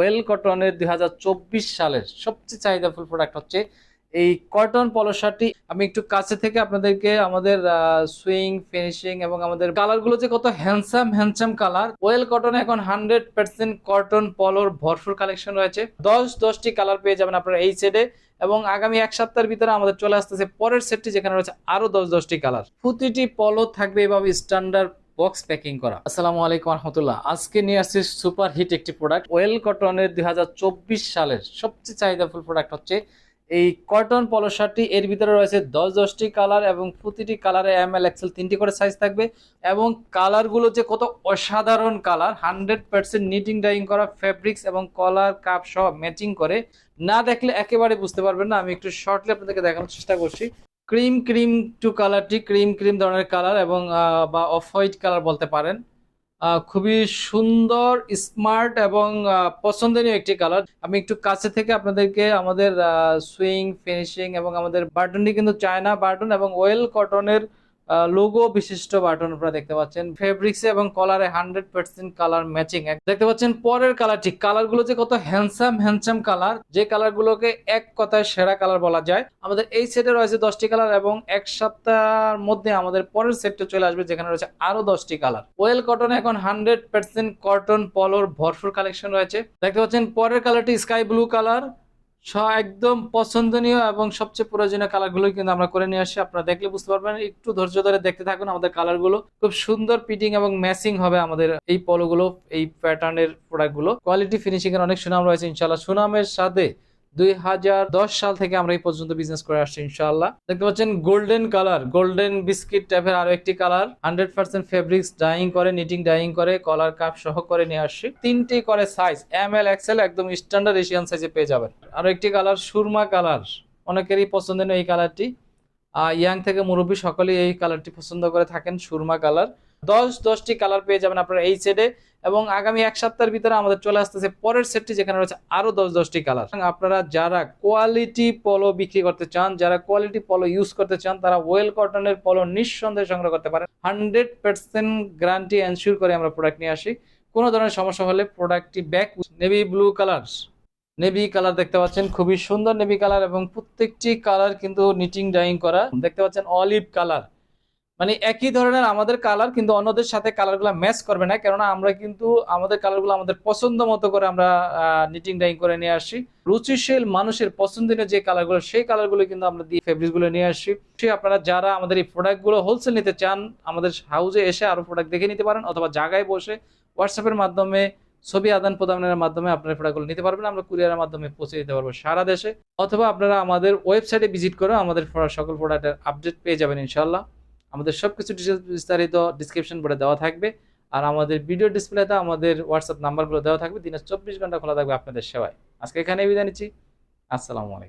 Well কটনের দুই হাজার চব্বিশ সালের সবচেয়ে চাহিদাফুল প্রোডাক্ট হচ্ছে এই কটন পলো শার্টটি আমি একটু কাছে থেকে আপনাদেরকে আমাদের সুইং ফিনিশিং এবং আমাদের কালারগুলো যে কত handsome handsome colour Well Cotton এখন হান্ড্রেড পার্সেন্ট কটন পলোর ভরপুর কালেকশন রয়েছে। দশ দশটি কালার পেয়ে যাবেন আপনারা এই সেটে এবং আগামী এক সপ্তাহের ভিতরে আমাদের চলে আসতেছে পরের সেটটি যেখানে রয়েছে আরও দশ দশটি কালার প্রতিটি পলো থাকবে এভাবে স্ট্যান্ডার্ড বক্স প্যাকিং করা। আসসালামু আলাইকুম রহমতুল্লাহ। আজকে নিয়ে আসছি সুপার হিট একটি প্রোডাক্ট ওয়েল কটনের দু হাজার চব্বিশ সালের সবচেয়ে চাহিদাফুল প্রোডাক্ট হচ্ছে এই কটন পলো শার্টটি এর ভিতরে রয়েছে দশ দশটি কালার এবং প্রতিটি কালারে এম এল এক্সেল তিনটি করে সাইজ থাকবে এবং কালারগুলো যে কত অসাধারণ colour hundred percent knitting dyeing করা ফেব্রিক্স এবং কলার কাপ সহ ম্যাচিং করে। না দেখলে একেবারে বুঝতে পারবেন না, আমি একটু শর্টলি আপনাদেরকে দেখানোর চেষ্টা করছি। ক্রিম ক্রিম টু কালারটি ক্রিম ক্রিম ধরনের কালার এবং বা অফ হোয়াইট কালার বলতে পারেন। খুবই সুন্দর, স্মার্ট এবং পছন্দনীয় একটি কালার। আমি একটু কাছে থেকে আপনাদেরকে আমাদের সুইং, ফিনিশিং এবং আমাদের বাটনটি কিন্তু চায়না বাটন এবং ওয়েল কটনের লোগো বিশিষ্ট বাটন আপনারা দেখতে পাচ্ছেন। ফেব্রিক্সে এবং কলারে হান্ড্রেড পার্সেন্ট কালার ম্যাচিং দেখতে পাচ্ছেন পরের কালারটি কালারগুলো যে কত হ্যান্ডসাম হ্যান্ডসাম কালার যে কালারগুলোকে এক কথায় সেরা কালার বলা যায়। আমাদের এই সেটে রয়েছে দশটি কালার এবং এক সপ্তাহের মধ্যে আমাদের পরের সেটটা চলে আসবে, যেখানে রয়েছে আরও দশটি কালার ওয়েল কটন এখন হান্ড্রেড পার্সেন্ট কটন পলোর ভরপুর কালেকশন রয়েছে। দেখতে পাচ্ছেন পরের কালারটি স্কাই ব্লু কালার একদম পছন্দনীয় এবং সবচেয়ে প্রয়োজনীয় কালারগুলো কিন্তু আমরা করে নিয়ে আসি। আপনারা দেখলে বুঝতে পারবেন, একটু ধৈর্য ধরে দেখতে থাকুন আমাদের কালারগুলো খুব সুন্দর পিটিং এবং ম্যাচিং হবে আমাদের এই পলো গুলো এই প্যাটার্নের প্রোডাক্টগুলো কোয়ালিটি ফিনিশিং এর অনেক সুনাম রয়েছে ইনশাল্লাহ সুনামের সাথে দুই হাজার দশ সাল থেকে আমরা এই পর্যন্ত বিজনেস করে আসছি ইনশাল্লাহ দেখতে পাচ্ছেন গোল্ডেন কালার গোল্ডেন বিস্কিট টাইপের আরও একটি colour hundred percent fabrics dyeing করে নিটিং ডাইং করে কলার কাপ সহ করে নিয়ে আসছি। তিনটি করে সাইজ এম এল এক্সেল একদম স্ট্যান্ডার্ড এশিয়ান সাইজে পেয়ে যাবেন। আরও একটি কালার সুরমা কালার অনেকেরই পছন্দের এই কালারটি ইয়াং থেকে মুরব্বী সকলেই এই কালারটি পছন্দ করে থাকেন, সুরমা কালার দশ, দশটি কালার পেয়ে যাবেন আপনারা এই সেটে এবং আগামী এক সপ্তাহের ভিতরে আমাদের চলে আসতেছে পরের সেটটি যেখানে রয়েছে আরও দশ, দশটি কালার আপনারা যারা কোয়ালিটি পলো বিক্রি করতে চান, যারা কোয়ালিটি পলো ইউজ করতে চান, তারা ওয়েল কটনের পলো নিঃসন্দেহে সংগ্রহ করতে পারেন। হান্ড্রেড পার্সেন্ট গ্যারান্টি এনশিওর করে আমরা প্রোডাক্ট নিয়ে আসি। কোনো ধরনের সমস্যা হলে প্রোডাক্টটি back navy blue colour navy colour দেখতে পাচ্ছেন, খুবই সুন্দর নেভি কালার এবং প্রত্যেকটি কালার কিন্তু নিটিং ডাইং করা। দেখতে পাচ্ছেন অলিভ কালার মানে একই ধরনের আমাদের কালার কিন্তু অন্যদের সাথে কালারগুলো ম্যাচ করবে না, কেননা আমরা কিন্তু আমাদের কালারগুলো আমাদের পছন্দ মতো করে আমরা নিটিং ডাইং করে নিয়ে আসি রুচিশীল মানুষের পছন্দের যে কালারগুলো সেই কালারগুলো কিন্তু আমরা দিয়ে ফেব্রিক্সগুলো নিয়ে আসি সে আপনারা যারা আমাদের এই প্রোডাক্টগুলো হোলসেল নিতে চান, আমাদের হাউসে এসে আরও প্রোডাক্ট দেখে নিতে পারেন, অথবা জায়গায় বসে হোয়াটসঅ্যাপের মাধ্যমে, ছবি আদান প্রদানের মাধ্যমে আপনার প্রোডাক্টগুলো নিতে পারবেন, আমরা কুরিয়ারের মাধ্যমে পৌঁছে দিতে পারব সারা দেশে। অথবা আপনারা আমাদের ওয়েবসাইটে ভিজিট করে আমাদের সকল প্রোডাক্টের আপডেট পেয়ে যাবেন ইনশাল্লাহ আমাদের সবকিছু ডিটেলস বিস্তারিত ডিসক্রিপশন বোর্ডে দেওয়া থাকবে। আর আমাদের ভিডিও ডিসপ্লেতে আমাদের হোয়াটসঅ্যাপ নাম্বারগুলো দেওয়া থাকবে। দিনের চব্বিশ ঘণ্টা খোলা থাকবে আপনাদের সেবায়। আজকে এখানে বিদায় নিচ্ছি। আসসালামু আলাইকুম।